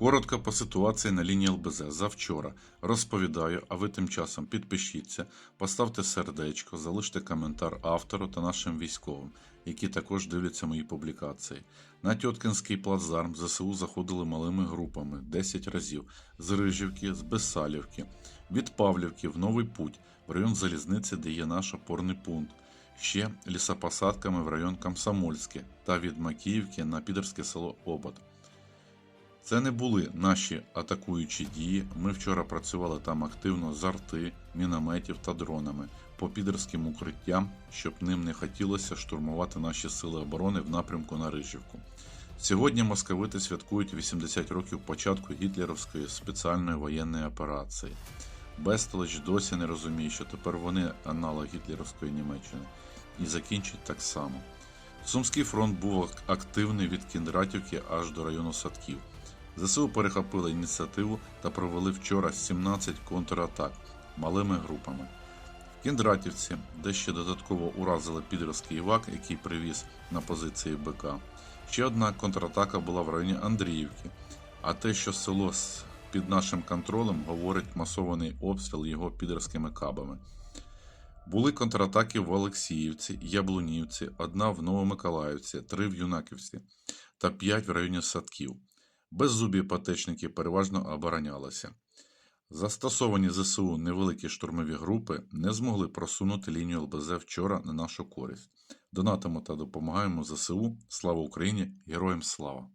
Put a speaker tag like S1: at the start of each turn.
S1: Коротко по ситуації на лінії ЛБЗ завчора розповідаю, а ви тим часом підпишіться, поставте сердечко, залиште коментар автору та нашим військовим, які також дивляться мої публікації. На Тьоткінський плацдарм ЗСУ заходили малими групами 10 разів з Рижівки, з Бесалівки, від Павлівки в Новий Путь, в район залізниці, де є наш опорний пункт. Ще лісопосадками в район Комсомольське та від Макіївки на підерське село Обод. Це не були наші атакуючі дії. Ми вчора працювали там активно з арти, мінометів та дронами по підерським укриттям, щоб ним не хотілося штурмувати наші сили оборони в напрямку на Рижівку. Сьогодні московити святкують 80 років початку гітлерівської спеціальної воєнної операції. Бестолич досі не розуміє, що тепер вони аналог гітлерівської Німеччини і закінчить так само. Сумський фронт був активний від Кіндратівки аж до району Садків. ЗСУ перехопили ініціативу та провели вчора 17 контратак малими групами. В Кіндратівці, де ще додатково уразили підерський івак, який привіз на позиції БК. Ще одна контратака була в районі Андріївки. А те, що село під нашим контролем, говорить масований обстріл його підерськими кабами. Були контратаки в Олексіївці, Яблунівці, одна в Новомиколаївці, три в Юнаківці та п'ять в районі Садків. Беззубі патечники переважно оборонялися. Застосовані ЗСУ невеликі штурмові групи не змогли просунути лінію ЛБЗ вчора на нашу користь. Донатимо та допомагаємо ЗСУ. Слава Україні! Героям слава!